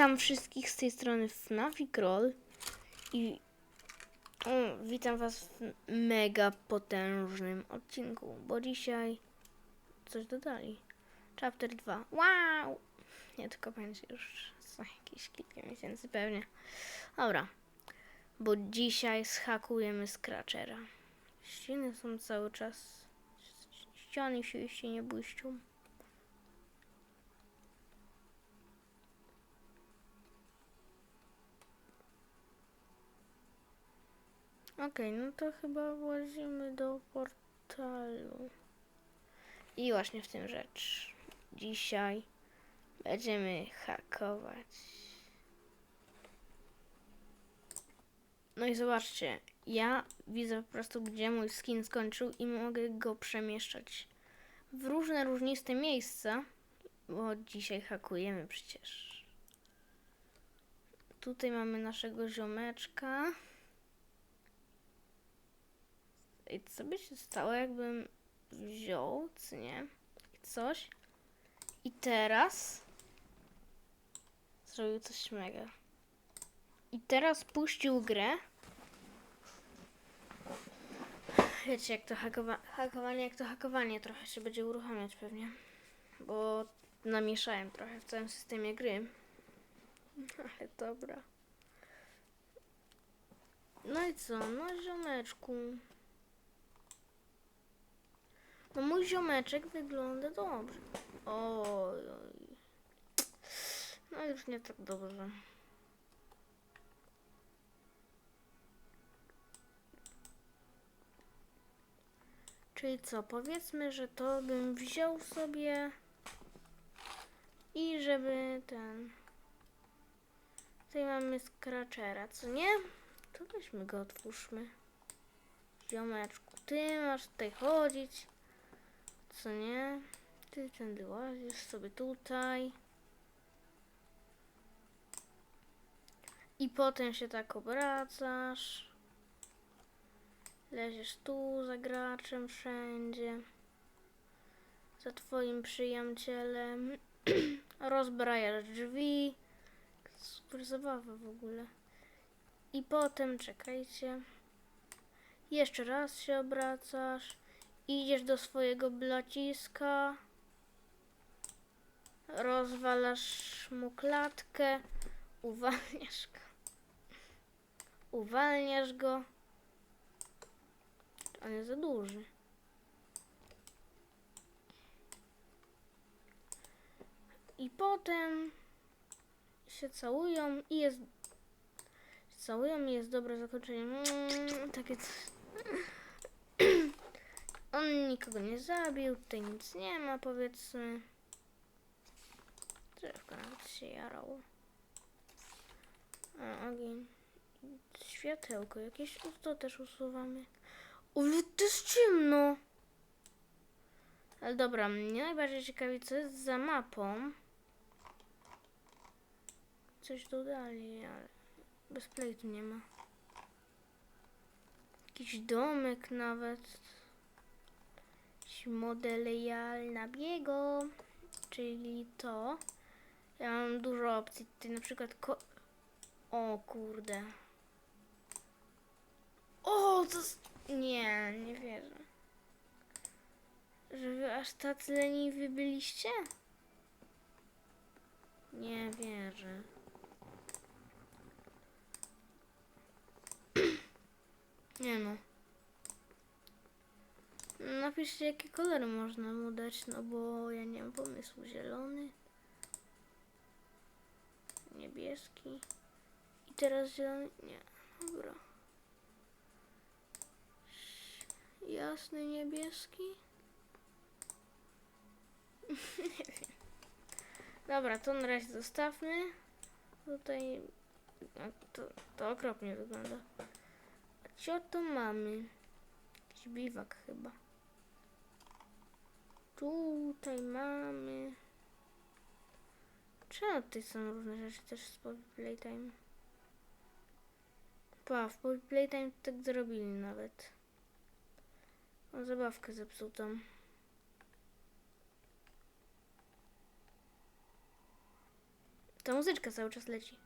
Witam wszystkich z tej strony FNAFic Roll i o, witam was w mega potężnym odcinku, bo dzisiaj coś dodali. Chapter 2. Wow! Nie, tylko będzie już za jakieś kilka miesięcy pewnie. Dobra, bo dzisiaj schakujemy Scratchera. Ściany są cały czas, ściany się jeszcze nie błyszczą. Okej, no to chyba włazimy do portalu. I właśnie w tym rzecz. Dzisiaj będziemy hakować. No i zobaczcie, ja widzę po prostu, gdzie mój skin skończył i mogę go przemieszczać w różne różniste miejsca, bo dzisiaj hakujemy przecież. Tutaj mamy naszego ziomeczka. I co by się stało, jakbym wziął, czy nie? Coś. I teraz zrobił coś mega. I teraz puścił grę. Wiecie, jak to hakowa- hakowanie, jak to hakowanie trochę się będzie uruchamiać pewnie. Bo namieszałem trochę w całym systemie gry. Ale dobra. No i co? No ziomeczku. No mój ziomeczek wygląda dobrze. Oj, oj. No już nie tak dobrze. Czyli co, powiedzmy, że to bym wziął sobie i żeby ten... Tutaj mamy Scratchera, co nie? To weźmy go, otwórzmy. Ziomeczku, ty masz tutaj chodzić. Co nie? Ty tędy łazisz sobie tutaj. I potem się tak obracasz. Leziesz tu za graczem wszędzie. Za twoim przyjacielem. Rozbrajasz drzwi. Super zabawa w ogóle. I potem czekajcie. Jeszcze raz się obracasz. Idziesz do swojego blaciska, rozwalasz mu klatkę, uwalniasz go. Uwalniasz go. On jest za duży. I potem się całują i jest całują i jest dobre zakończenie. Mm, takie. On nikogo nie zabił, tutaj nic nie ma, powiedzmy. Drzewko nawet się jarało. A, ogień. Światełko jakieś, to też usuwamy. Ale to jest ciemno! Ale dobra, mnie najbardziej ciekawi, co jest za mapą. Coś dodali, ale bez play nie ma. Jakiś domek nawet modelialna biego, czyli to. Ja mam dużo opcji. Tutaj na przykład ko... O kurde. O, to... Nie, nie wierzę. Że wy aż tacy leniwi byliście? Nie wierzę. Nie no. Napiszcie jakie kolory można mu dać, no bo ja nie mam pomysłu. Zielony. Niebieski. I teraz zielony. Nie, dobra. Jasny niebieski. nie wiem. Dobra, to na razie zostawmy. Tutaj no, to, to okropnie wygląda. A co to mamy? Jakiś biwak chyba. Tutaj mamy. Czemu tutaj są różne rzeczy też z Poppy Playtime? Pa, w Poppy Playtime tak zrobili nawet. Mam zabawkę zepsutą. Ta muzyczka cały czas leci.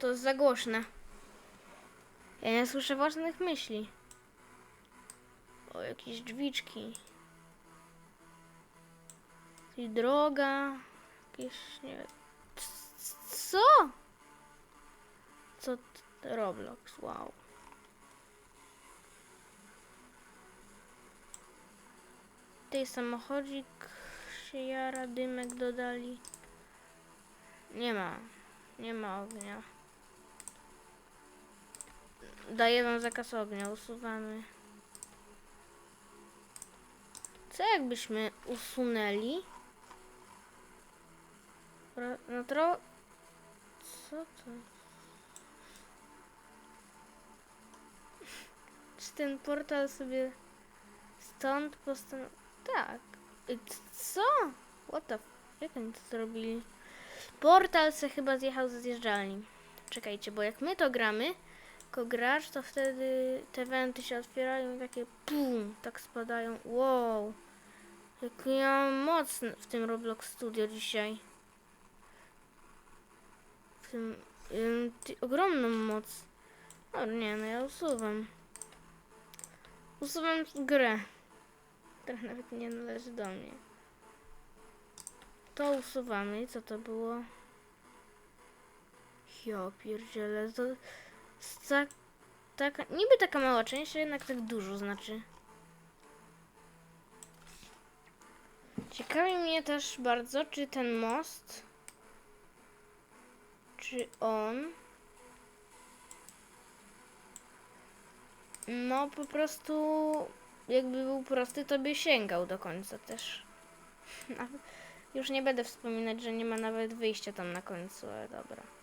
To jest za głośne. Ja nie słyszę własnych myśli. O, jakieś drzwiczki. I droga. Jakieś, nie Co? Co? Roblox, wow. Tutaj samochodzik się jara, dymek dodali. Nie ma. Nie ma ognia. Daję wam zakaz ognia, usuwamy. Co jakbyśmy usunęli? No tro... Co to? Czy ten portal sobie stąd postan... Tak. Co? What the... Jak oni to zrobili? Portal se chyba zjechał ze zjeżdżalni. Czekajcie, bo jak my to gramy, jako gracz, to wtedy te wenty się otwierają i takie pum, tak spadają. Wow. Jak ja moc w tym Roblox Studio dzisiaj. W tym... ym, ty, ogromną moc. O nie, no ja usuwam. Usuwam grę. Która nawet nie należy do mnie. To usuwamy. Co to było? Ja pierdzielę. To tak, taka, niby taka mała część, a jednak tak dużo znaczy. Ciekawi mnie też bardzo, czy ten most, czy on, no po prostu, jakby był prosty, to by sięgał do końca też. Już nie będę wspominać, że nie ma nawet wyjścia tam na końcu, ale dobra.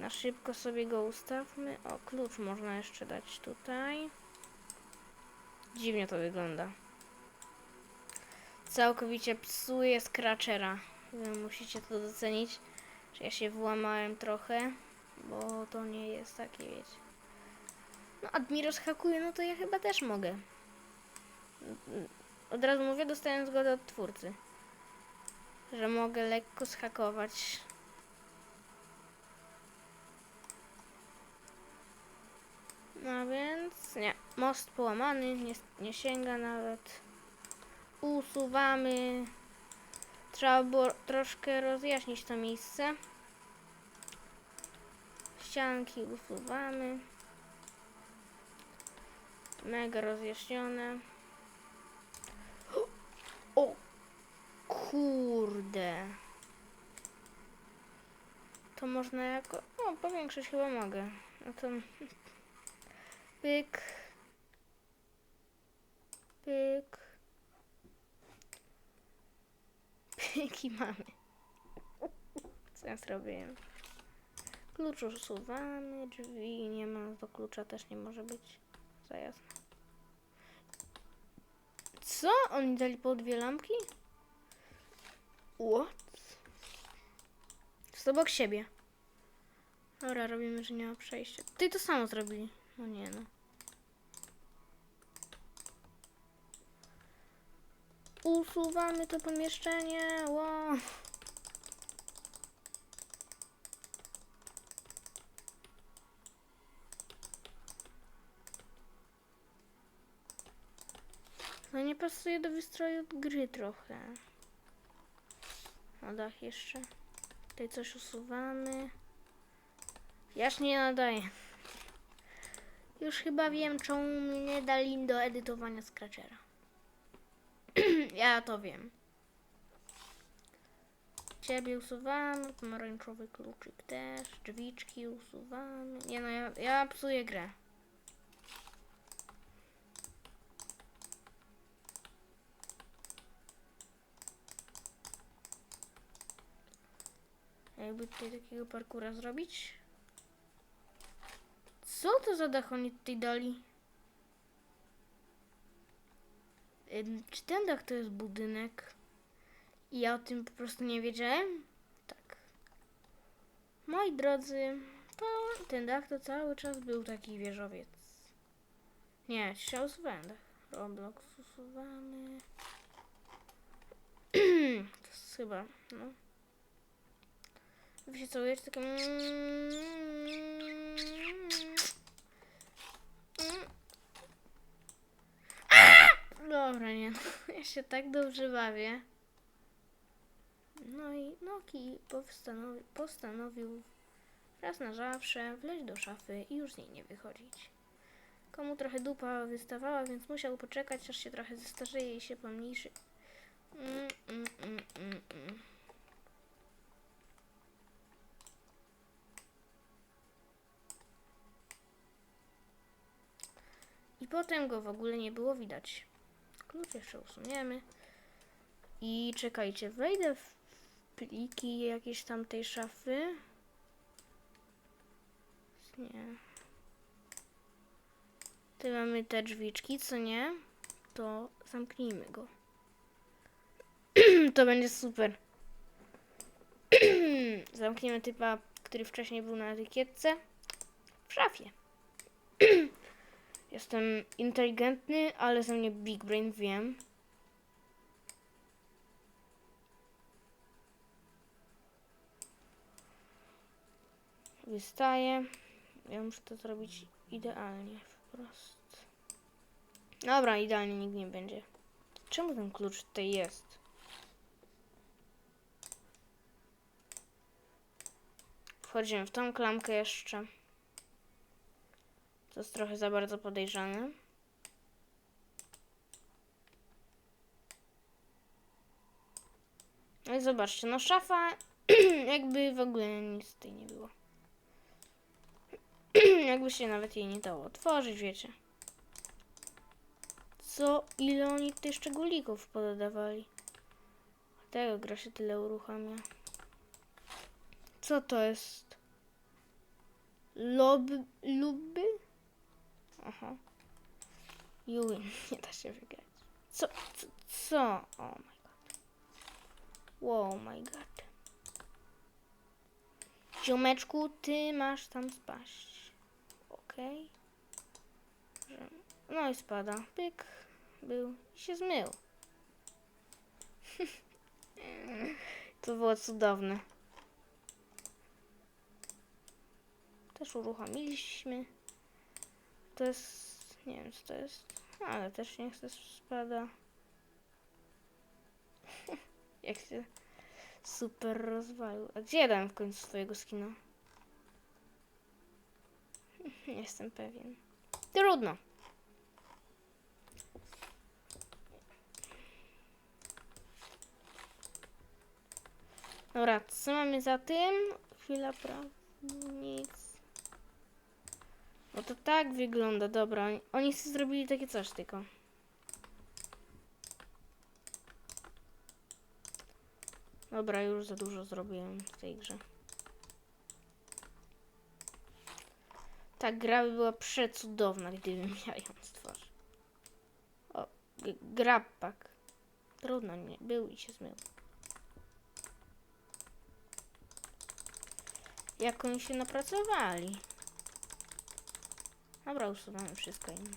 Na szybko sobie go ustawmy. O, klucz można jeszcze dać tutaj. Dziwnie to wygląda. Całkowicie psuje Scratchera. Musicie to docenić, że ja się włamałem trochę, bo to nie jest takie, wiecie. No, Admiros hakuje, no to ja chyba też mogę. Od razu mówię, dostałem zgodę od twórcy, że mogę lekko schakować. No więc nie, most połamany, nie, nie sięga nawet. Usuwamy. Trzeba było troszkę rozjaśnić to miejsce. Ścianki usuwamy. Mega rozjaśnione. O kurde. To można jako... O, powiększyć chyba mogę. No to... Pyk. Pyk. Pyk i mamy. Co ja zrobiłem? Klucz usuwamy, drzwi nie ma, do klucza też nie może być. Za jasne. Co? Oni dali po dwie lampki? What? Jest obok siebie. Dobra, robimy, że nie ma przejścia. Ty to samo zrobili. No nie no. Usuwamy to pomieszczenie. Wow. To nie pasuje do wystroju gry trochę. Na dach jeszcze. Tutaj coś usuwamy. Jaż nie nadaje. Już chyba wiem, czemu mnie nie dali do edytowania Scratchera. ja to wiem. Ciebie usuwamy, pomarańczowy kluczyk też, drzwiczki usuwamy. Nie no, ja, ja psuję grę. Jakby tutaj takiego parkura zrobić? Co to za dach oni tutaj dali? Czy ten dach to jest budynek? I ja o tym po prostu nie wiedziałem? Tak. Moi drodzy, to ten dach to cały czas był taki wieżowiec. Nie, się usuwałem dach. Roblox usuwamy. to jest chyba, no. Wiecie co, jest takie... Dobra, nie. Ja się tak dobrze bawię. No i Noki postanowił, postanowił raz na zawsze wleźć do szafy i już z niej nie wychodzić. Komu trochę dupa wystawała, więc musiał poczekać, aż się trochę zestarzeje i się pomniejszy. Mm, mm, mm, mm, mm. I potem go w ogóle nie było widać. Klucz jeszcze usuniemy. I czekajcie, wejdę w pliki jakieś tam tej szafy. Nie. Tu mamy te drzwiczki, co nie? To zamknijmy go. to będzie super. Zamkniemy typa, który wcześniej był na etykietce w szafie. Jestem inteligentny, ale ze mnie big brain, wiem. Wystaje. Ja muszę to zrobić idealnie, wprost. Dobra, idealnie nikt nie będzie. Czemu ten klucz tutaj jest? Wchodzimy w tą klamkę jeszcze. To jest trochę za bardzo podejrzane. No i zobaczcie, no szafa jakby w ogóle nic tutaj nie było. jakby się nawet jej nie dało otworzyć, wiecie. Co? Ile oni tutaj szczególików podawali? Tego gra się tyle uruchamia. Co to jest? Lob... Luby? Aha. You win. Nie da się wygrać. Co? Co? co? Oh my god. Wow my god. Ziomeczku, ty masz tam spaść. Okej. Że- No i spada. Pyk. Był. I się zmył. to było cudowne. Też uruchomiliśmy. To jest... Nie wiem co to jest. Ale też nie chcę spada. Jak się super rozwalił. A gdzie ja dałem w końcu swojego skina? Nie jestem pewien. Trudno. Dobra, co mamy za tym? Chwila prawda. No to tak wygląda, dobra. Oni- sobie zrobili takie coś tylko. Dobra, już za dużo zrobiłem w tej grze. Ta gra by była przecudowna, gdybym ja ją stworzył. O, g- grabpak. Trudno nie, był i się zmył. Jak oni się napracowali. Dobra, usuwamy wszystko inne.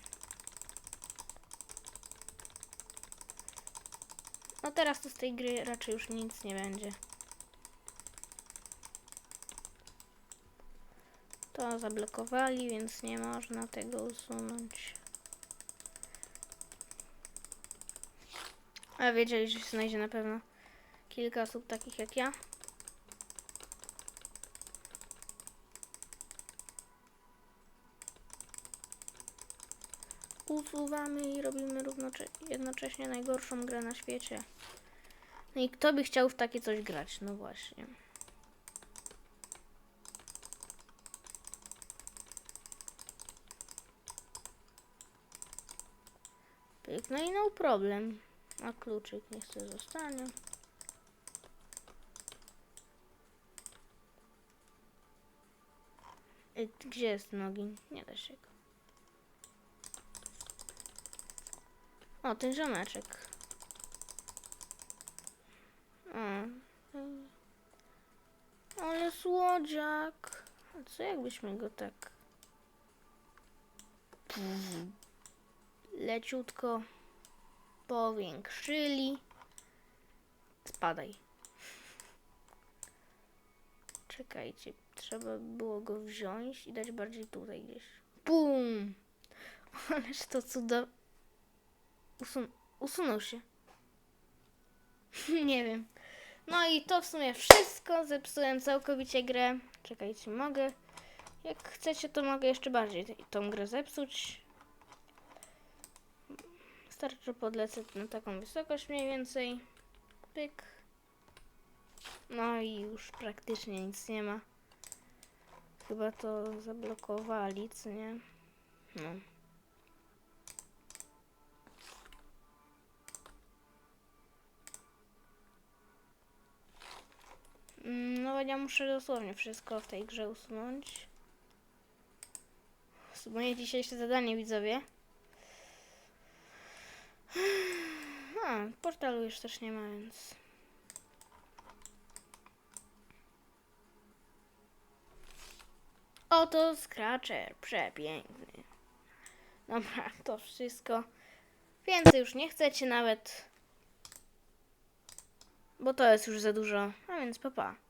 No teraz to z tej gry raczej już nic nie będzie. To zablokowali, więc nie można tego usunąć. A wiedzieli, że się znajdzie na pewno kilka osób takich jak ja. Usuwamy i robimy jednocześnie najgorszą grę na świecie. No i kto by chciał w takie coś grać? No właśnie. Pyk, no i no problem. A kluczyk niech sobie zostanie. Ej, Gdzie jest nogi? Nie da się go. O, ten ziomeczek. O. Ale słodziak. A co jakbyśmy go tak leciutko powiększyli? Spadaj. Czekajcie, trzeba było go wziąć i dać bardziej tutaj gdzieś. Bum! Ależ to cuda. Usun usunął się. Nie wiem. No i to w sumie wszystko. Zepsułem całkowicie grę. Czekajcie, mogę. Jak chcecie, to mogę jeszcze bardziej tą grę zepsuć. Starczy, podlecę na taką wysokość mniej więcej. Pyk. No i już praktycznie nic nie ma. Chyba to zablokowali, co nie? No. No ja muszę dosłownie wszystko w tej grze usunąć. Moje dzisiejsze zadanie, widzowie. A, portalu już też nie ma, więc... Oto Scratcher, przepiękny. Dobra, to wszystko. Więcej już nie chcecie nawet. Bo to jest już za dużo. A więc papa. Pa.